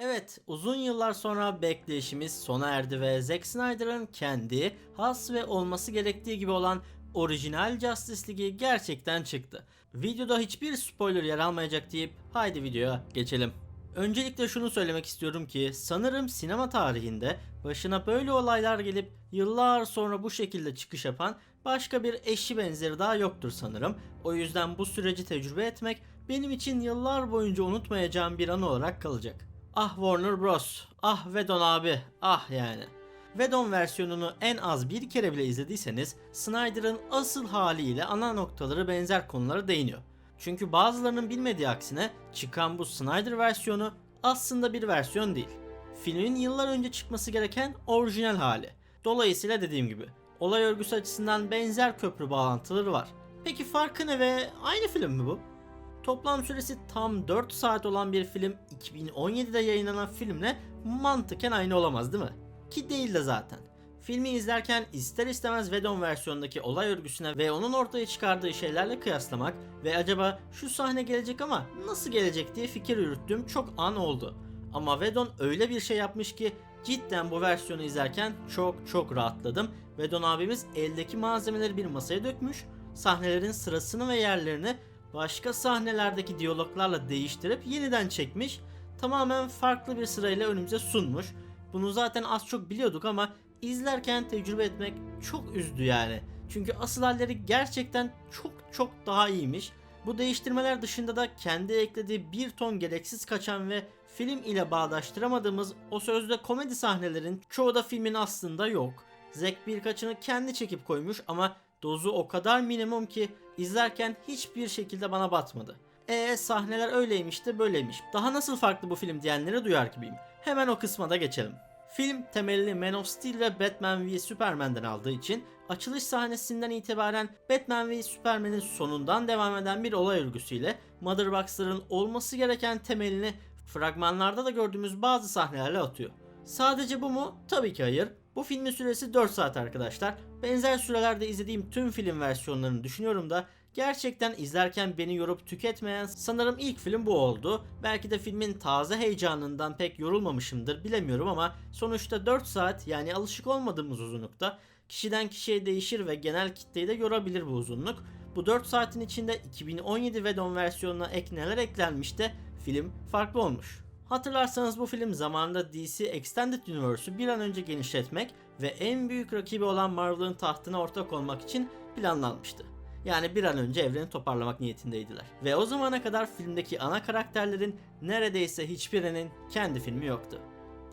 Evet, uzun yıllar sonra bekleyişimiz sona erdi ve Zack Snyder'ın kendi has ve olması gerektiği gibi olan orijinal Justice League'i gerçekten çıktı. Videoda hiçbir spoiler yer almayacak deyip haydi videoya geçelim. Öncelikle şunu söylemek istiyorum ki sanırım sinema tarihinde başına böyle olaylar gelip yıllar sonra bu şekilde çıkış yapan başka bir eşi benzeri daha yoktur sanırım. O yüzden bu süreci tecrübe etmek benim için yıllar boyunca unutmayacağım bir an olarak kalacak. Ah Warner Bros. Ah Whedon abi. Ah yani. Whedon versiyonunu en az bir kere bile izlediyseniz Snyder'ın asıl haliyle ana noktaları benzer konulara değiniyor. Çünkü bazılarının bilmediği aksine çıkan bu Snyder versiyonu aslında bir versiyon değil. Filmin yıllar önce çıkması gereken orijinal hali. Dolayısıyla dediğim gibi olay örgüsü açısından benzer köprü bağlantıları var. Peki farkı ne ve aynı film mi bu? Toplam süresi tam 4 saat olan bir film 2017'de yayınlanan filmle mantıken aynı olamaz değil mi? Ki değil de zaten. Filmi izlerken ister istemez Whedon versiyonundaki olay örgüsüne ve onun ortaya çıkardığı şeylerle kıyaslamak ve acaba şu sahne gelecek ama nasıl gelecek diye fikir yürüttüğüm çok an oldu. Ama Whedon öyle bir şey yapmış ki cidden bu versiyonu izlerken çok çok rahatladım. Whedon abimiz eldeki malzemeleri bir masaya dökmüş, sahnelerin sırasını ve yerlerini başka sahnelerdeki diyaloglarla değiştirip yeniden çekmiş, tamamen farklı bir sırayla önümüze sunmuş. Bunu zaten az çok biliyorduk ama izlerken tecrübe etmek çok üzdü yani. Çünkü asıl halleri gerçekten çok çok daha iyiymiş. Bu değiştirmeler dışında da kendi eklediği bir ton gereksiz kaçan ve film ile bağdaştıramadığımız o sözde komedi sahnelerin çoğu da filmin aslında yok. Zack birkaçını kendi çekip koymuş ama dozu o kadar minimum ki izlerken hiçbir şekilde bana batmadı. E sahneler öyleymiş de böyleymiş. Daha nasıl farklı bu film diyenleri duyar gibiyim. Hemen o kısma da geçelim. Film temelini Man of Steel ve Batman v Superman'den aldığı için açılış sahnesinden itibaren Batman v Superman'in sonundan devam eden bir olay örgüsüyle Mother Box'ların olması gereken temelini fragmanlarda da gördüğümüz bazı sahnelerle atıyor. Sadece bu mu? Tabii ki hayır. Bu filmin süresi 4 saat arkadaşlar. Benzer sürelerde izlediğim tüm film versiyonlarını düşünüyorum da gerçekten izlerken beni yorup tüketmeyen sanırım ilk film bu oldu. Belki de filmin taze heyecanından pek yorulmamışımdır bilemiyorum ama sonuçta 4 saat yani alışık olmadığımız uzunlukta kişiden kişiye değişir ve genel kitleyi de yorabilir bu uzunluk. Bu 4 saatin içinde 2017 Whedon versiyonuna ek neler eklenmiş de film farklı olmuş. Hatırlarsanız bu film zamanında DC Extended Universe'u bir an önce genişletmek ve en büyük rakibi olan Marvel'ın tahtına ortak olmak için planlanmıştı. Yani bir an önce evreni toparlamak niyetindeydiler. Ve o zamana kadar filmdeki ana karakterlerin neredeyse hiçbirinin kendi filmi yoktu.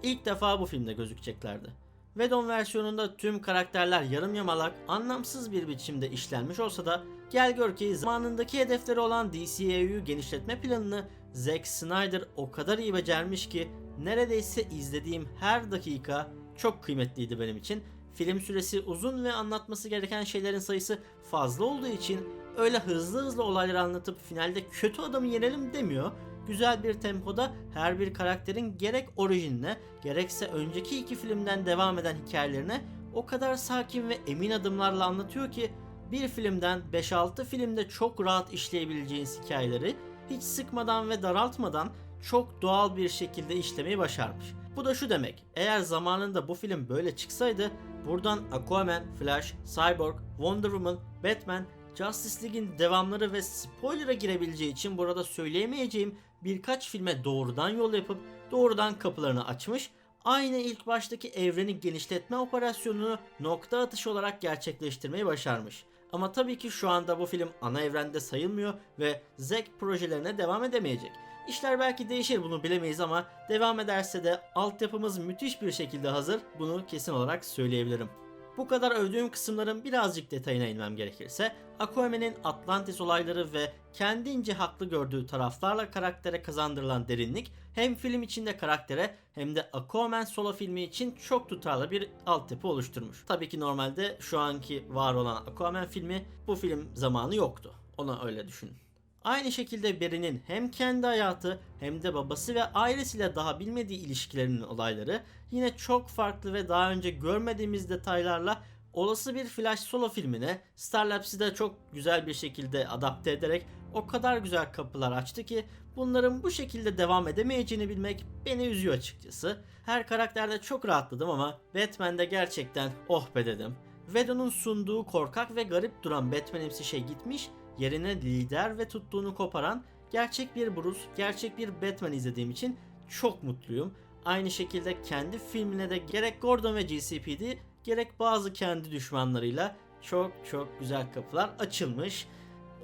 İlk defa bu filmde gözükeceklerdi. Whedon versiyonunda tüm karakterler yarım yamalak, anlamsız bir biçimde işlenmiş olsa da gel gör ki zamanındaki hedefleri olan DCEU'yu genişletme planını Zack Snyder o kadar iyi becermiş ki neredeyse izlediğim her dakika çok kıymetliydi benim için. Film süresi uzun ve anlatması gereken şeylerin sayısı fazla olduğu için öyle hızlı hızlı olayları anlatıp finalde kötü adamı yenelim demiyor. Güzel bir tempoda her bir karakterin gerek orijinine gerekse önceki iki filmden devam eden hikayelerine o kadar sakin ve emin adımlarla anlatıyor ki bir filmden 5-6 filmde çok rahat işleyebileceğiniz hikayeleri hiç sıkmadan ve daraltmadan çok doğal bir şekilde işlemeyi başarmış. Bu da şu demek. Eğer zamanında bu film böyle çıksaydı buradan Aquaman, Flash, Cyborg, Wonder Woman, Batman, Justice League'in devamları ve spoiler'a girebileceği için burada söyleyemeyeceğim birkaç filme doğrudan yol yapıp doğrudan kapılarını açmış aynı ilk baştaki evreni genişletme operasyonunu nokta atışı olarak gerçekleştirmeyi başarmış. Ama tabii ki şu anda bu film ana evrende sayılmıyor ve Zack projelerine devam edemeyecek. İşler belki değişir bunu bilemeyiz ama devam ederse de altyapımız müthiş bir şekilde hazır. Bunu kesin olarak söyleyebilirim. Bu kadar övdüğüm kısımların birazcık detayına inmem gerekirse Aquaman'in Atlantis olayları ve kendince haklı gördüğü taraflarla karaktere kazandırılan derinlik hem film içinde karaktere hem de Aquaman solo filmi için çok tutarlı bir altyapı oluşturmuş. Tabii ki normalde şu anki var olan Aquaman filmi bu film zamanı yoktu. Ona öyle düşünün. Aynı şekilde Barry'nin hem kendi hayatı hem de babası ve ailesiyle daha bilmediği ilişkilerinin olayları yine çok farklı ve daha önce görmediğimiz detaylarla olası bir Flash solo filmine Starlaps'i de çok güzel bir şekilde adapte ederek o kadar güzel kapılar açtı ki bunların bu şekilde devam edemeyeceğini bilmek beni üzüyor açıkçası. Her karakterde çok rahatladım ama Batman'de gerçekten oh be dedim. Vedon'un sunduğu korkak ve garip duran Batman'imsi şey gitmiş, yerine lider ve tuttuğunu koparan gerçek bir Bruce, gerçek bir Batman izlediğim için çok mutluyum. Aynı şekilde kendi filmine de gerek Gordon ve GCPD gerek bazı kendi düşmanlarıyla çok çok güzel kapılar açılmış.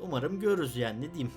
Umarım görürüz yani ne diyeyim.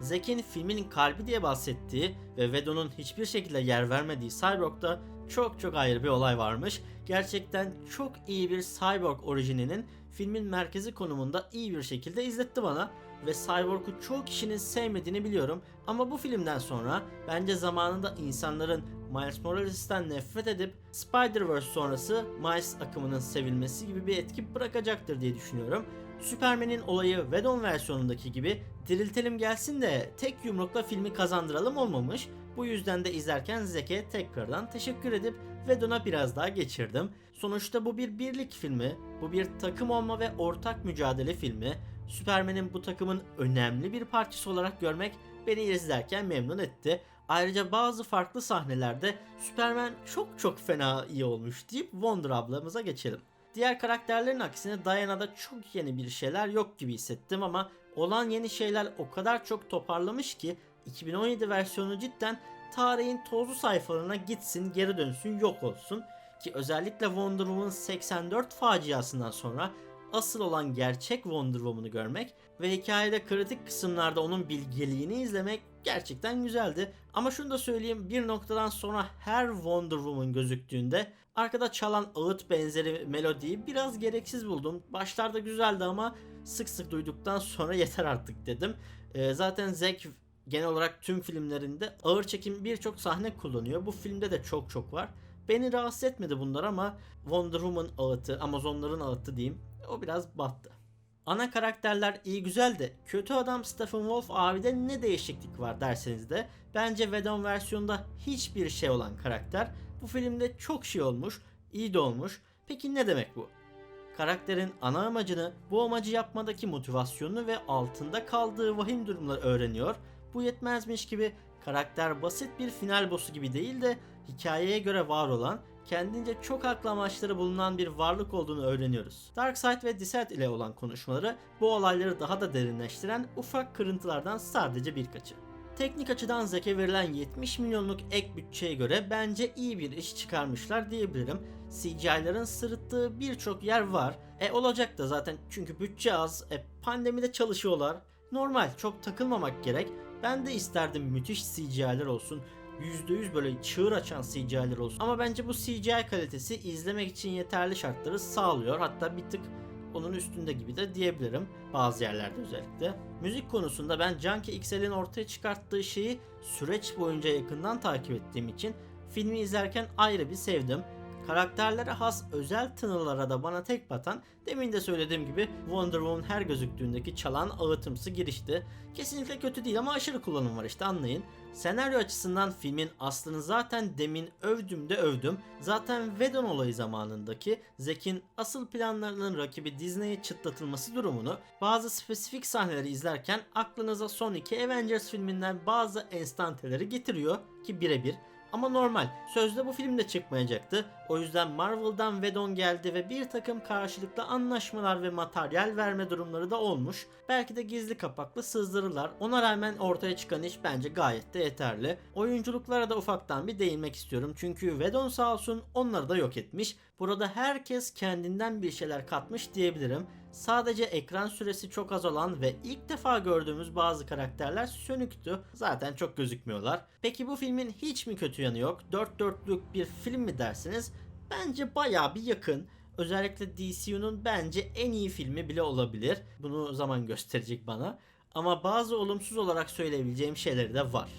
Zek'in filmin kalbi diye bahsettiği ve Vedon'un hiçbir şekilde yer vermediği Cyborg'da çok çok ayrı bir olay varmış. Gerçekten çok iyi bir Cyborg orijininin filmin merkezi konumunda iyi bir şekilde izletti bana ve Cyborg'u çoğu kişinin sevmediğini biliyorum ama bu filmden sonra bence zamanında insanların Miles Morales'ten nefret edip Spider-Verse sonrası Miles akımının sevilmesi gibi bir etki bırakacaktır diye düşünüyorum. Superman'in olayı Vedon versiyonundaki gibi diriltelim gelsin de tek yumrukla filmi kazandıralım olmamış. Bu yüzden de izlerken Zek'e tekrardan teşekkür edip Vedon'a biraz daha geçirdim. Sonuçta bu bir birlik filmi, bu bir takım olma ve ortak mücadele filmi. Superman'in bu takımın önemli bir parçası olarak görmek beni izlerken memnun etti. Ayrıca bazı farklı sahnelerde Superman çok çok fena iyi olmuş deyip Wonder ablamıza geçelim. Diğer karakterlerin aksine Diana'da çok yeni bir şeyler yok gibi hissettim ama olan yeni şeyler o kadar çok toparlamış ki 2017 versiyonu cidden tarihin tozlu sayfalarına gitsin geri dönsün yok olsun ki özellikle Wonder Woman 84 faciasından sonra asıl olan gerçek Wonder Woman'ı görmek ve hikayede kritik kısımlarda onun bilgeliğini izlemek gerçekten güzeldi. Ama şunu da söyleyeyim bir noktadan sonra her Wonder Woman gözüktüğünde arkada çalan ağıt benzeri melodiyi biraz gereksiz buldum. Başlarda güzeldi ama sık sık duyduktan sonra yeter artık dedim. Ee, zaten Zack genel olarak tüm filmlerinde ağır çekim birçok sahne kullanıyor. Bu filmde de çok çok var. Beni rahatsız etmedi bunlar ama Wonder Woman ağıtı, Amazonların ağıtı diyeyim. O biraz battı. Ana karakterler iyi güzel de kötü adam Stephen Wolf abide ne değişiklik var derseniz de bence Vedon versiyonunda hiçbir şey olan karakter bu filmde çok şey olmuş, iyi de olmuş. Peki ne demek bu? Karakterin ana amacını, bu amacı yapmadaki motivasyonunu ve altında kaldığı vahim durumları öğreniyor. Bu yetmezmiş gibi karakter basit bir final boss'u gibi değil de hikayeye göre var olan kendince çok haklı amaçları bulunan bir varlık olduğunu öğreniyoruz. Darkseid ve Descent ile olan konuşmaları bu olayları daha da derinleştiren ufak kırıntılardan sadece birkaçı. Teknik açıdan Zek'e verilen 70 milyonluk ek bütçeye göre bence iyi bir iş çıkarmışlar diyebilirim. CGI'ların sırıttığı birçok yer var. E olacak da zaten çünkü bütçe az, e pandemide çalışıyorlar. Normal çok takılmamak gerek. Ben de isterdim müthiş CGI'ler olsun. %100 böyle çığır açan CGI'ler olsun. Ama bence bu CGI kalitesi izlemek için yeterli şartları sağlıyor. Hatta bir tık onun üstünde gibi de diyebilirim bazı yerlerde özellikle. Müzik konusunda ben Junkie XL'in ortaya çıkarttığı şeyi süreç boyunca yakından takip ettiğim için filmi izlerken ayrı bir sevdim. Karakterlere has özel tınılara da bana tek batan demin de söylediğim gibi Wonder Woman her gözüktüğündeki çalan ağıtımsı girişti. Kesinlikle kötü değil ama aşırı kullanım var işte anlayın. Senaryo açısından filmin aslını zaten demin övdüm de övdüm. Zaten Vedon olayı zamanındaki Zack'in asıl planlarının rakibi Disney'e çıtlatılması durumunu bazı spesifik sahneleri izlerken aklınıza son iki Avengers filminden bazı enstanteleri getiriyor ki birebir. Ama normal. Sözde bu film de çıkmayacaktı. O yüzden Marvel'dan Vedon geldi ve bir takım karşılıklı anlaşmalar ve materyal verme durumları da olmuş. Belki de gizli kapaklı sızdırırlar. Ona rağmen ortaya çıkan iş bence gayet de yeterli. Oyunculuklara da ufaktan bir değinmek istiyorum. Çünkü Vedon sağ olsun onları da yok etmiş. Burada herkes kendinden bir şeyler katmış diyebilirim. Sadece ekran süresi çok az olan ve ilk defa gördüğümüz bazı karakterler sönüktü. Zaten çok gözükmüyorlar. Peki bu filmin hiç mi kötü yanı yok? Dört dörtlük bir film mi dersiniz? Bence baya bir yakın. Özellikle DCU'nun bence en iyi filmi bile olabilir. Bunu zaman gösterecek bana. Ama bazı olumsuz olarak söyleyebileceğim şeyleri de var.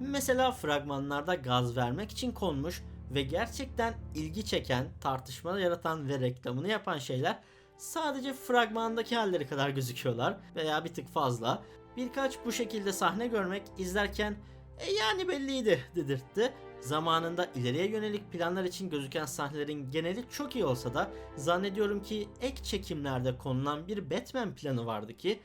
Mesela fragmanlarda gaz vermek için konmuş ve gerçekten ilgi çeken, tartışma yaratan ve reklamını yapan şeyler sadece fragmandaki halleri kadar gözüküyorlar veya bir tık fazla. Birkaç bu şekilde sahne görmek izlerken e yani belliydi dedirtti. Zamanında ileriye yönelik planlar için gözüken sahnelerin geneli çok iyi olsa da zannediyorum ki ek çekimlerde konulan bir Batman planı vardı ki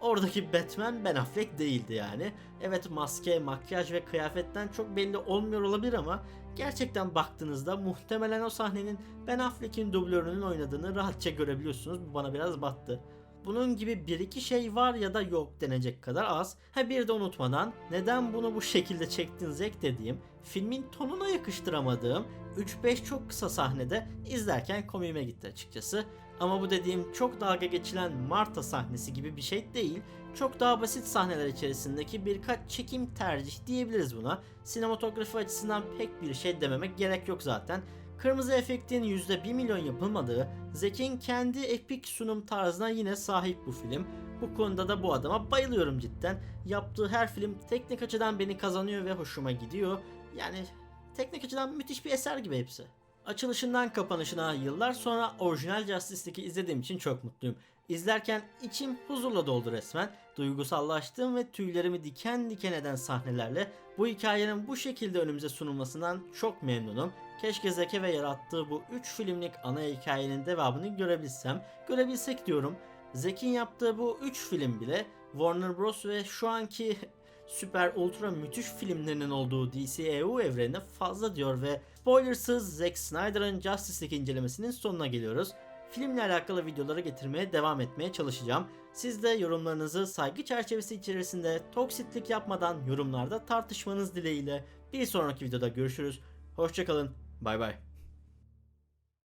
oradaki Batman Ben Affleck değildi yani. Evet maske, makyaj ve kıyafetten çok belli olmuyor olabilir ama gerçekten baktığınızda muhtemelen o sahnenin Ben Affleck'in dublörünün oynadığını rahatça görebiliyorsunuz. Bu bana biraz battı. Bunun gibi bir iki şey var ya da yok denecek kadar az. Ha bir de unutmadan neden bunu bu şekilde çektin Zek dediğim, filmin tonuna yakıştıramadığım 3-5 çok kısa sahnede izlerken komiğime gitti açıkçası. Ama bu dediğim çok dalga geçilen Marta sahnesi gibi bir şey değil. Çok daha basit sahneler içerisindeki birkaç çekim tercih diyebiliriz buna. Sinematografi açısından pek bir şey dememek gerek yok zaten. Kırmızı efektin %1 milyon yapılmadığı, Zek'in kendi epik sunum tarzına yine sahip bu film. Bu konuda da bu adama bayılıyorum cidden. Yaptığı her film teknik açıdan beni kazanıyor ve hoşuma gidiyor. Yani teknik açıdan müthiş bir eser gibi hepsi. Açılışından kapanışına yıllar sonra orijinal Justice League'i izlediğim için çok mutluyum. İzlerken içim huzurla doldu resmen. Duygusallaştığım ve tüylerimi diken diken eden sahnelerle bu hikayenin bu şekilde önümüze sunulmasından çok memnunum. Keşke Zeke ve yarattığı bu 3 filmlik ana hikayenin devamını görebilsem, görebilsek diyorum. Zek'in yaptığı bu 3 film bile Warner Bros ve şu anki süper ultra müthiş filmlerinin olduğu DCEU evrenine fazla diyor ve spoilersız Zack Snyder'ın Justice League incelemesinin sonuna geliyoruz. Filmle alakalı videoları getirmeye devam etmeye çalışacağım. Siz de yorumlarınızı saygı çerçevesi içerisinde toksitlik yapmadan yorumlarda tartışmanız dileğiyle bir sonraki videoda görüşürüz. Hoşçakalın. Bay bay.